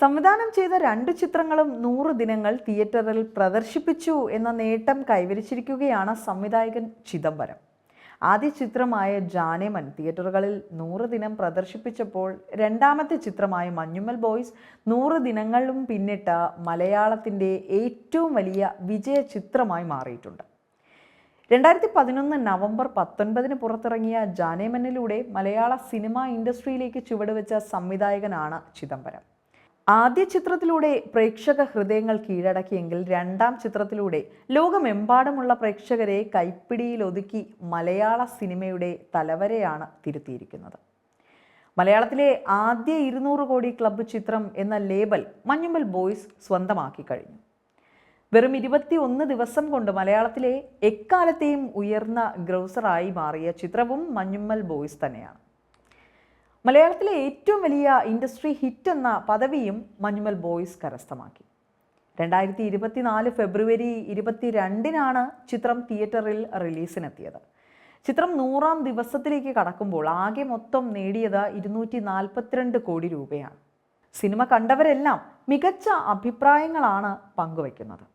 സംവിധാനം ചെയ്ത രണ്ട് ചിത്രങ്ങളും നൂറ് ദിനങ്ങൾ തിയേറ്ററിൽ പ്രദർശിപ്പിച്ചു എന്ന നേട്ടം കൈവരിച്ചിരിക്കുകയാണ് സംവിധായകൻ ചിദംബരം. ആദ്യ ചിത്രമായ ജാനേമൻ തിയേറ്ററുകളിൽ നൂറ് ദിനം പ്രദർശിപ്പിച്ചപ്പോൾ രണ്ടാമത്തെ ചിത്രമായ മഞ്ഞുമ്മൽ ബോയ്സ് നൂറ് ദിനങ്ങളും പിന്നിട്ട മലയാളത്തിന്റെ ഏറ്റവും വലിയ വിജയ ചിത്രമായി മാറിയിട്ടുണ്ട്. രണ്ടായിരത്തി പതിനൊന്ന് നവംബർ പത്തൊൻപതിന് പുറത്തിറങ്ങിയ ജാനേമനിലൂടെ മലയാള സിനിമാ ഇൻഡസ്ട്രിയിലേക്ക് ചുവടുവെച്ച സംവിധായകനാണ് ചിദംബരം. ആദ്യ ചിത്രത്തിലൂടെ പ്രേക്ഷക ഹൃദയങ്ങൾ കീഴടക്കിയെങ്കിൽ രണ്ടാം ചിത്രത്തിലൂടെ ലോകമെമ്പാടുമുള്ള പ്രേക്ഷകരെ കൈപ്പിടിയിൽ ഒതുക്കി മലയാള സിനിമയുടെ തലവരെയാണ് തിരുത്തിയിരിക്കുന്നത്. മലയാളത്തിലെ ആദ്യ ഇരുന്നൂറ് കോടി ക്ലബ്ബ് ചിത്രം എന്ന ലേബൽ മഞ്ഞുമ്മൽ ബോയ്സ് സ്വന്തമാക്കി കഴിഞ്ഞു. വെറും ഇരുപത്തി ഒന്ന് ദിവസം കൊണ്ട് മലയാളത്തിലെ എക്കാലത്തെയും ഉയർന്ന ഗ്രൗസറായി മാറിയ ചിത്രവും മഞ്ഞുമ്മൽ ബോയ്സ് തന്നെയാണ്. മലയാളത്തിലെ ഏറ്റവും വലിയ ഇൻഡസ്ട്രി ഹിറ്റ് എന്ന പദവിയും മഞ്ഞുമൽ ബോയ്സ് കരസ്ഥമാക്കി. രണ്ടായിരത്തി ഇരുപത്തിനാല് ഫെബ്രുവരി ഇരുപത്തി രണ്ടിനാണ് ചിത്രം തിയേറ്ററിൽ റിലീസിനെത്തിയത്. ചിത്രം നൂറാം ദിവസത്തിലേക്ക് കടക്കുമ്പോൾ ആകെ മൊത്തം നേടിയത് ഇരുന്നൂറ്റി നാൽപ്പത്തിരണ്ട് കോടി രൂപയാണ്. സിനിമ കണ്ടവരെല്ലാം മികച്ച അഭിപ്രായങ്ങളാണ് പങ്കുവയ്ക്കുന്നത്.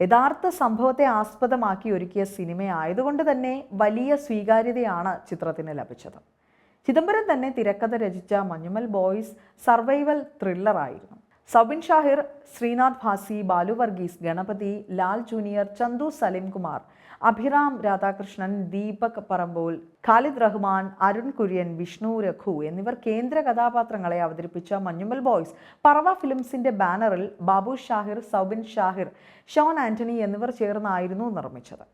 യഥാർത്ഥ സംഭവത്തെ ആസ്പദമാക്കി ഒരുക്കിയ സിനിമയായതുകൊണ്ട് തന്നെ വലിയ സ്വീകാര്യതയാണ് ചിത്രത്തിന് ലഭിച്ചത്. ചിദംബരം തന്നെ തിരക്കഥ രചിച്ച മഞ്ഞുമൽ ബോയ്സ് സർവൈവൽ ത്രില്ലറായിരുന്നു സബിൻ ഷാഹിർ ശ്രീനാഥ് ഭാസി ബാലു വർഗീസ് ഗണപതി ലാൽ ജൂനിയർ ചന്തു സലിംകുമാർ അഭിറാം രാധാകൃഷ്ണൻ ദീപക് പറമ്പോൾ ഖാലിദ് റഹ്മാൻ അരുൺ കുര്യൻ വിഷ്ണു രഘു എന്നിവർ കേന്ദ്ര കഥാപാത്രങ്ങളെ അവതരിപ്പിച്ച മഞ്ഞുമൽ ബോയ്സ്. പറവ ഫിലിംസിന്റെ ബാനറിൽ ബാബു ഷാഹിർ സൗബിൻ ഷാഹിർ ഷോൺ ആന്റണി എന്നിവർ ചേർന്നായിരുന്നു നിർമ്മിച്ചത്.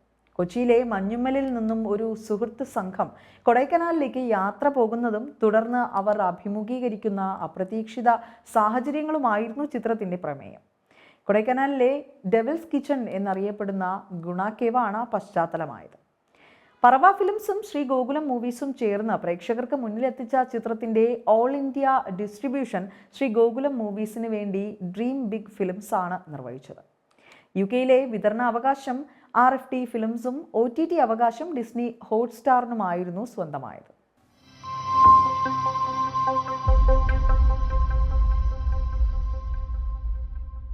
കൊച്ചിയിലെ മഞ്ഞുമ്മലിൽ നിന്നും ഒരു സുഹൃത്ത് സംഘം കൊടൈക്കനാലിലേക്ക് യാത്ര പോകുന്നതും തുടർന്ന് അവർ അഭിമുഖീകരിക്കുന്ന അപ്രതീക്ഷിത സാഹചര്യങ്ങളുമായിരുന്നു ചിത്രത്തിന്റെ പ്രമേയം. കൊടൈക്കനാലിലെ ഡെവിൽസ് കിച്ചൺ എന്നറിയപ്പെടുന്ന ഗുണാക്കേവാണ് പശ്ചാത്തലമായത്. പറവ ഫിലിംസും ശ്രീ ഗോകുലം മൂവീസും ചേർന്ന് പ്രേക്ഷകർക്ക് മുന്നിലെത്തിച്ച ചിത്രത്തിന്റെ all India distribution Shri Gokulam മൂവീസിന് വേണ്ടി ഡ്രീം ബിഗ് ഫിലിംസ് ആണ് നിർവഹിച്ചത്. യു കെയിലെ വിതരണ അവകാശം ആർ എഫ് ടി ഫിലിംസും ഒ ടി ടി അവകാശം ഡിസ്നി ഹോട്ട്സ്റ്റാറിനുമായിരുന്നു സ്വന്തമായത്.